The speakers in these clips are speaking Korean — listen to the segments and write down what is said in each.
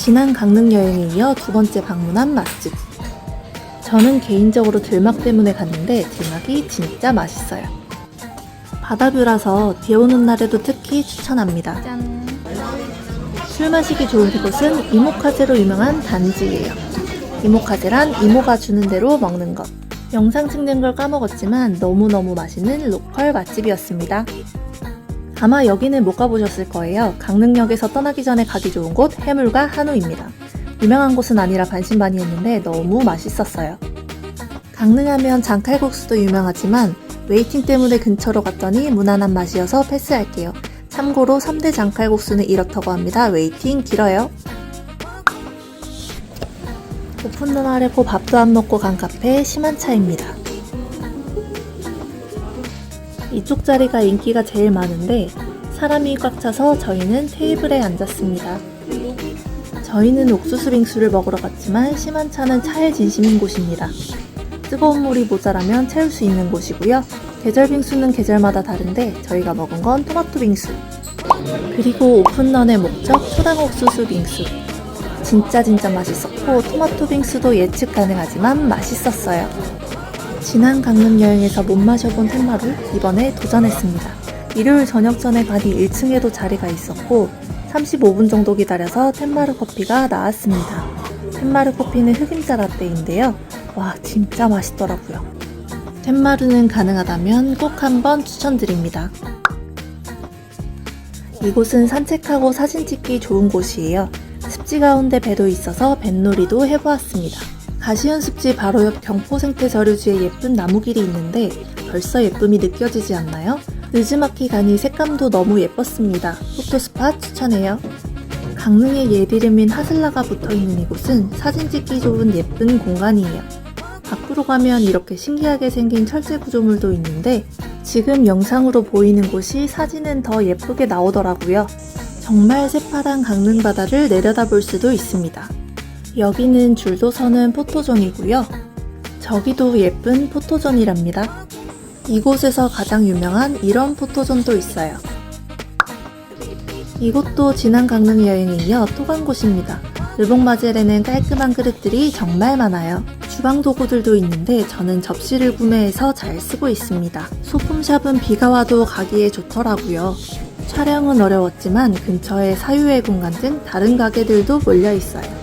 지난 강릉 여행에 이어 두 번째 방문한 맛집. 저는 개인적으로 들막 때문에 갔는데 들막이 진짜 맛있어요. 바다뷰라서 비 오는 날에도 특히 추천합니다. 짠. 술 마시기 좋은 이곳은 이모카제로 유명한 단지예요. 이모카제란 이모가 주는 대로 먹는 것. 영상 찍는 걸 까먹었지만 너무너무 맛있는 로컬 맛집이었습니다. 아마 여기는 못 가보셨을 거예요. 강릉역에서 떠나기 전에 가기 좋은 곳 해물과 한우입니다. 유명한 곳은 아니라 반신반의했는데 너무 맛있었어요. 강릉하면 장칼국수도 유명하지만 웨이팅 때문에 근처로 갔더니 무난한 맛이어서 패스할게요. 참고로 3대 장칼국수는 이렇다고 합니다. 웨이팅 길어요. 오픈런 하려고 밥도 안 먹고 간 카페 심한 차입니다. 이쪽 자리가 인기가 제일 많은데 사람이 꽉 차서 저희는 테이블에 앉았습니다. 저희는 옥수수 빙수를 먹으러 갔지만 심한 차는 차에 진심인 곳입니다. 뜨거운 물이 모자라면 채울 수 있는 곳이고요. 계절 빙수는 계절마다 다른데 저희가 먹은 건 토마토 빙수. 그리고 오픈런의 목적 초당 옥수수 빙수. 진짜 진짜 맛있었고 토마토 빙수도 예측 가능하지만 맛있었어요. 지난 강릉 여행에서 못 마셔본 텐마루 이번에 도전했습니다. 일요일 저녁 전에 가니 1층에도 자리가 있었고 35분 정도 기다려서 텐마루 커피가 나왔습니다. 텐마루 커피는 흑임자 라떼인데요. 와 진짜 맛있더라고요. 텐마루는 가능하다면 꼭 한번 추천드립니다. 이곳은 산책하고 사진 찍기 좋은 곳이에요. 습지 가운데 배도 있어서 뱃놀이도 해보았습니다. 가시현 습지 바로 옆 경포 생태 저류지에 예쁜 나무길이 있는데 벌써 예쁨이 느껴지지 않나요? 느즈마키 가니 색감도 너무 예뻤습니다. 포토스팟 추천해요. 강릉의 옛 이름인 하슬라가 붙어 있는 이곳은 사진 찍기 좋은 예쁜 공간이에요. 밖으로 가면 이렇게 신기하게 생긴 철제 구조물도 있는데 지금 영상으로 보이는 곳이 사진은 더 예쁘게 나오더라고요. 정말 새파란 강릉 바다를 내려다볼 수도 있습니다. 여기는 줄도 서는 포토존이고요. 저기도 예쁜 포토존이랍니다. 이곳에서 가장 유명한 이런 포토존도 있어요. 이곳도 지난 강릉 여행에 이어 또 간 곳입니다. 르봉바젤에는 깔끔한 그릇들이 정말 많아요. 주방 도구들도 있는데 저는 접시를 구매해서 잘 쓰고 있습니다. 소품샵은 비가 와도 가기에 좋더라고요. 촬영은 어려웠지만 근처에 사유의 공간 등 다른 가게들도 몰려 있어요.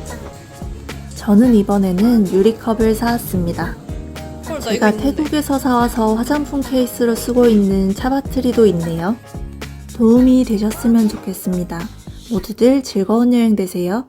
저는 이번에는 유리컵을 사왔습니다. 제가 태국에서 사와서 화장품 케이스로 쓰고 있는 차바트리도 있네요. 도움이 되셨으면 좋겠습니다. 모두들 즐거운 여행 되세요.